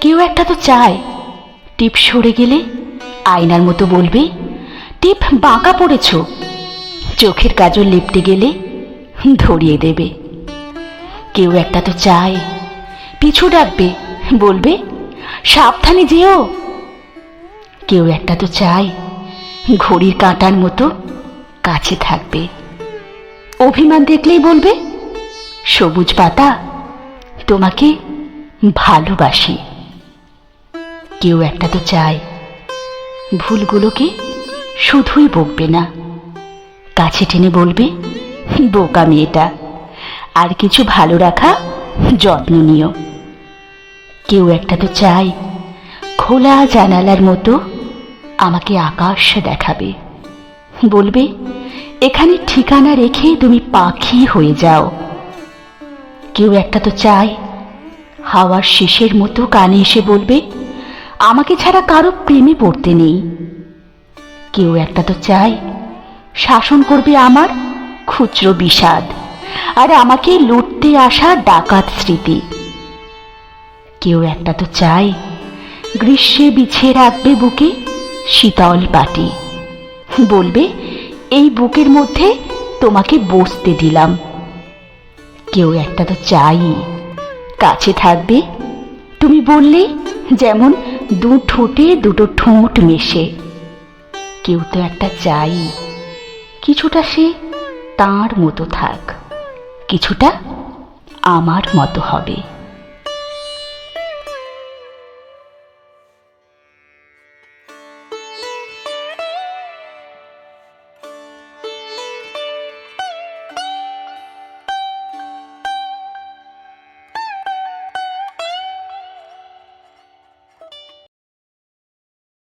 কেউ একটা তো চায়। টিপ সরে গেলে আয়নার মতো বলবে, টিপ বাঁকা পড়েছ। চোখের কাজল লেপটে গেলে ধরিয়ে দেবে। কেউ একটা তো চায়, পিছু ডাকবে, বলবে, সাবধানে যেও। কেউ একটা তো চায়, ঘড়ির কাঁটার মতো কাছে থাকবে। অভিমান দেখলেই বলবে, সবুজ পাতা, তোমাকে ভালোবাসি। কেউ একটা তো চায় ভুলগুলোকে শুধুই বকবে না। কাছে টেনে বলবে, বোকা মেয়েটা, আর কিছু ভালো রাখা যত্ন নিও। কেউ একটা তো চায়, খোলা জানালার মতো আমাকে আকাশ দেখাবে। বলবে, এখানে ঠিকানা রেখে তুমি পাখি হয়ে যাও। কেউ একটা তো চায়, হাওয়ার শেষের মতো কানে এসে বলবে আমাকে ছাড়া কারও প্রেমে পড়তে নেই। কেউ একটা তো চায়, শাসন করবে আমার খুচরো বিষাদ, আর আমাকে লুটতে আসা ডাকাত স্মৃতি। কেউ একটা তো চায়, গ্রীষ্মে বিছিয়ে রাখবে বুকে শীতল পাটি। বলবে, এই বুকের মধ্যে তোমাকে বসতে দিলাম। কেউ একটা তো চাই কাছে থাকবে। তুমি বললে, যেমন দু ঠোঁটে দুটো ঠোঁট মেশে। কেউ তো একটা চাই। কিছুটা সে তার মতো থাক, কিছুটা আমার মতো হবে।